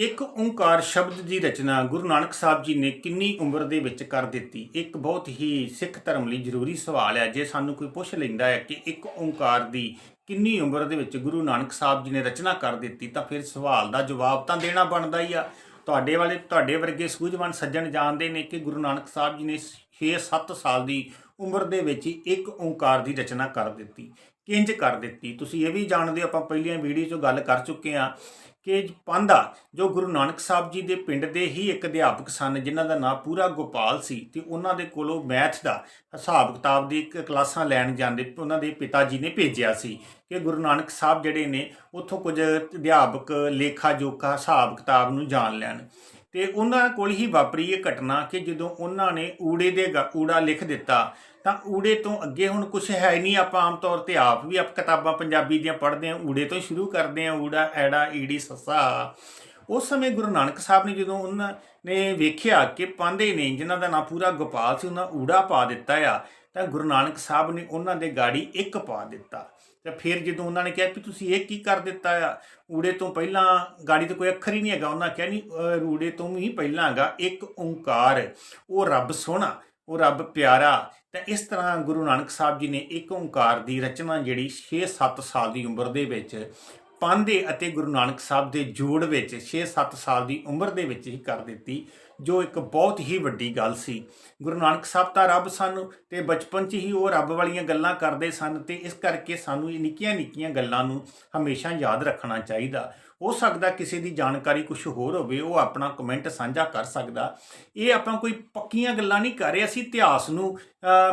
ਇੱਕ ਓੰਕਾਰ ਸ਼ਬਦ ਦੀ ਰਚਨਾ ਗੁਰੂ ਨਾਨਕ ਸਾਹਿਬ ਜੀ ਨੇ ਕਿੰਨੀ ਉਮਰ ਦੇ ਵਿੱਚ ਕਰ ਦਿੱਤੀ? ਇੱਕ ਬਹੁਤ ਹੀ ਸਿੱਖ ਧਰਮ ਲਈ ਜ਼ਰੂਰੀ ਸਵਾਲ ਹੈ। ਜੇ ਸਾਨੂੰ ਕੋਈ ਪੁੱਛ ਲੈਂਦਾ ਹੈ ਕਿ ਇੱਕ ਓੰਕਾਰ ਦੀ ਕਿੰਨੀ ਉਮਰ ਦੇ ਵਿੱਚ ਗੁਰੂ ਨਾਨਕ ਸਾਹਿਬ ਜੀ ਨੇ ਰਚਨਾ ਕਰ ਦਿੱਤੀ, ਤਾਂ ਫਿਰ ਸਵਾਲ ਦਾ ਜਵਾਬ ਤਾਂ ਦੇਣਾ ਬਣਦਾ ਹੀ ਆ। ਤੁਹਾਡੇ ਵਾਲੇ, ਤੁਹਾਡੇ ਵਰਗੇ ਸੂਝਵਾਨ ਸੱਜਣ ਜਾਣਦੇ ਨੇ ਕਿ ਗੁਰੂ ਨਾਨਕ ਸਾਹਿਬ ਜੀ ਨੇ 6-7 ਸਾਲ ਦੀ ਉਮਰ ਦੇ ਵਿੱਚ ਹੀ ਇੱਕ ਓੰਕਾਰ ਦੀ ਰਚਨਾ ਕਰ ਦਿੱਤੀ। ਕਿੰਜ ਕਰ ਦਿੱਤੀ? ਤੁਸੀਂ ਇਹ ਵੀ ਜਾਣਦੇ ਹੋ, ਆਪਾਂ ਪਹਿਲੀਆਂ ਵੀਡੀਓ 'ਚ ਗੱਲ ਕਰ ਚੁੱਕੇ ਹਾਂ ਕਿ ਪਾਂਦਾ ਜੋ ਗੁਰੂ ਨਾਨਕ ਸਾਹਿਬ ਜੀ ਦੇ ਪਿੰਡ ਦੇ ਹੀ ਇੱਕ ਅਧਿਆਪਕ ਸਨ, ਜਿਨ੍ਹਾਂ ਦਾ ਨਾਮ ਪੂਰਾ ਗੋਪਾਲ ਸੀ, ਤੇ ਉਹਨਾਂ ਦੇ ਕੋਲੋਂ ਮੈਥ ਦਾ ਹਿਸਾਬ ਕਿਤਾਬ ਦੀ ਇੱਕ ਕਲਾਸਾਂ ਲੈਣ ਜਾਂਦੇ, ਉਹਨਾਂ ਦੇ ਪਿਤਾ ਜੀ ਨੇ ਭੇਜਿਆ ਸੀ ਕਿ ਗੁਰੂ ਨਾਨਕ ਸਾਹਿਬ ਜਿਹੜੇ ਨੇ, ਉੱਥੋਂ ਕੁਝ ਅਧਿਆਪਕ, ਲੇਖਾ ਜੋਖਾ ਹਿਸਾਬ ਕਿਤਾਬ ਨੂੰ ਜਾਣ ਲੈਣ। ਤੇ ਉਹਨਾਂ ਕੋਲ ਹੀ ਵਾਪਰੀ ਇਹ ਘਟਨਾ ਕਿ ਜਦੋਂ ਉਹਨਾਂ ਨੇ ਊੜੇ ਦੇ ਗ- ਊੜਾ ਲਿਖ ਦਿੱਤਾ ਤਾਂ ਊੜੇ ਤੋਂ ਅੱਗੇ ਹੁਣ ਕੁਝ ਹੈ ਨਹੀਂ ਆਪਾਂ ਆਮ ਤੌਰ ਤੇ ਆਪ ਵੀ ਆਪ ਕਿਤਾਬਾਂ ਪੰਜਾਬੀ ਦੀਆਂ ਪੜ੍ਹਦੇ ਹਾਂ ਊੜੇ ਤੋਂ ਹੀ ਸ਼ੁਰੂ ਕਰਦੇ ਹਾਂ ਊੜਾ ਐੜਾ ਈੜੀ ਸੱਸਾ। ਉਸ ਸਮੇਂ ਗੁਰੂ ਨਾਨਕ ਸਾਹਿਬ ਨੇ ਜਦੋਂ ਉਹਨਾਂ ਨੇ ਵੇਖਿਆ ਕਿ ਪਾਂਦੇ ਨੇ ਜਿਨ੍ਹਾਂ ਦਾ ਨਾਂ ਪੂਰਾ ਗੋਪਾਲ ਸੀ ਉਹਨਾਂ ਊੜਾ ਪਾ ਦਿੱਤਾ ਆ ਤਾਂ ਗੁਰੂ ਨਾਨਕ ਸਾਹਿਬ ਨੇ ਉਹਨਾਂ ਦੇ ਗਾੜੀ ਇੱਕ ਪਾ ਦਿੱਤਾ। ਤੇ ਫਿਰ ਜਦੋਂ ਉਹਨਾਂ ਨੇ ਕਿਹਾ ਕਿ ਤੁਸੀਂ ਇਹ ਕੀ ਕਰ ਦਿੱਤਾ ਆ? ਊੜੇ ਤੋਂ ਪਹਿਲਾਂ ਗਾੜੀ ਤੇ ਕੋਈ ਅੱਖਰ ਹੀ ਨਹੀਂ ਹੈਗਾ ਉਹਨਾਂ ਕਿਹਾ ਨਹੀਂ ਅਹ, ਊੜੇ ਤੋਂ ਵੀ ਪਹਿਲਾਂ ਹੈਗਾ ਇੱਕ ਓੰਕਾਰ ਉਹ ਰੱਬ ਸੋਹਣਾ ਉਹ ਰੱਬ ਪਿਆਰਾ ਤਾਂ ਇਸ ਤਰ੍ਹਾਂ ਗੁਰੂ ਨਾਨਕ ਸਾਹਿਬ ਜੀ ਨੇ ਇੱਕ ਓੰਕਾਰ ਦੀ ਰਚਨਾ ਜਿਹੜੀ 6-7 ਸਾਲ ਦੀ ਉਮਰ ਦੇ ਵਿੱਚ ਪਾਂਦੇ ਅਤੇ ਗੁਰੂ ਨਾਨਕ ਸਾਹਿਬ ਦੇ ਜੋੜ ਵਿੱਚ 6-7 ਸਾਲ ਦੀ ਉਮਰ ਦੇ ਵਿੱਚ ਹੀ ਕਰ ਦਿੱਤੀ। ਜੋ ਇੱਕ ਬਹੁਤ ਹੀ ਵੱਡੀ ਗੱਲ ਸੀ। ਗੁਰੂ ਨਾਨਕ ਸਾਹਿਬ ਤਾਂ ਰੱਬ ਸਨ ਤੇ ਬਚਪਨ 'ਚ ਹੀ ਉਹ ਰੱਬ ਵਾਲੀਆਂ ਗੱਲਾਂ ਕਰਦੇ ਸਨ ਤੇ ਇਸ ਕਰਕੇ ਸਾਨੂੰ ਇਹ ਨਿੱਕੀਆਂ ਨਿੱਕੀਆਂ ਗੱਲਾਂ ਨੂੰ ਹਮੇਸ਼ਾ ਯਾਦ ਰੱਖਣਾ ਚਾਹੀਦਾ। ਹੋ ਸਕਦਾ ਕਿਸੇ ਦੀ ਜਾਣਕਾਰੀ ਕੁਝ ਹੋਰ ਹੋਵੇ, ਉਹ ਆਪਣਾ ਕਮੈਂਟ ਸਾਂਝਾ ਕਰ ਸਕਦਾ। ਇਹ ਆਪਾਂ ਕੋਈ ਪੱਕੀਆਂ ਗੱਲਾਂ ਨਹੀਂ ਕਰ ਰਹੇ, ਅਸੀਂ ਇਤਿਹਾਸ ਨੂੰ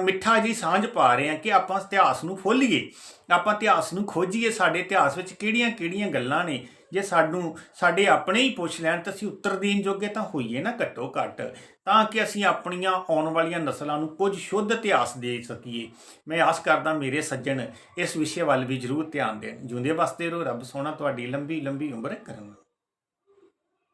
ਮਿੱਠਾ ਜੀ ਸਾਂਝ ਪਾ ਰਹੇ ਹਾਂ ਕਿ ਆਪਾਂ ਇਤਿਹਾਸ ਨੂੰ ਫੋਲੀਏ ਆਪਾਂ ਇਤਿਹਾਸ ਨੂੰ ਖੋਜੀਏ, ਸਾਡੇ ਇਤਿਹਾਸ ਵਿੱਚ ਕਿਹੜੀਆਂ-ਕਿਹੜੀਆਂ ਗੱਲਾਂ ਨੇ। ਜੇ ਸਾਨੂੰ, ਸਾਡੇ ਆਪਣੇ ਹੀ ਪੁੱਛ ਲੈਣ ਤਾਂ ਅਸੀਂ ਉੱਤਰ ਦੇਣ ਜੋਗੇ ਤਾਂ ਹੋਈਏ ਨਾ ਘੱਟੋ ਘੱਟ। ਤਾਂ ਕਿ ਅਸੀਂ ਆਪਣੀਆਂ ਆਉਣ ਵਾਲੀਆਂ ਨਸਲਾਂ ਨੂੰ ਕੁਝ ਸ਼ੁੱਧ ਇਤਿਹਾਸ ਦੇ ਸਕੀਏ। ਮੈਂ ਆਸ ਕਰਦਾ ਮੇਰੇ ਸੱਜਣ ਇਸ ਵਿਸ਼ੇ ਵੱਲ ਵੀ ਜ਼ਰੂਰ ਧਿਆਨ ਦੇਣ। ਜਿਉਂਦੇ ਵਸਦੇ ਰਹੋ, ਰੱਬ ਸੋਹਣਾ ਤੁਹਾਡੀ ਲੰਬੀ ਲੰਬੀ ਉਮਰ ਕਰਨ।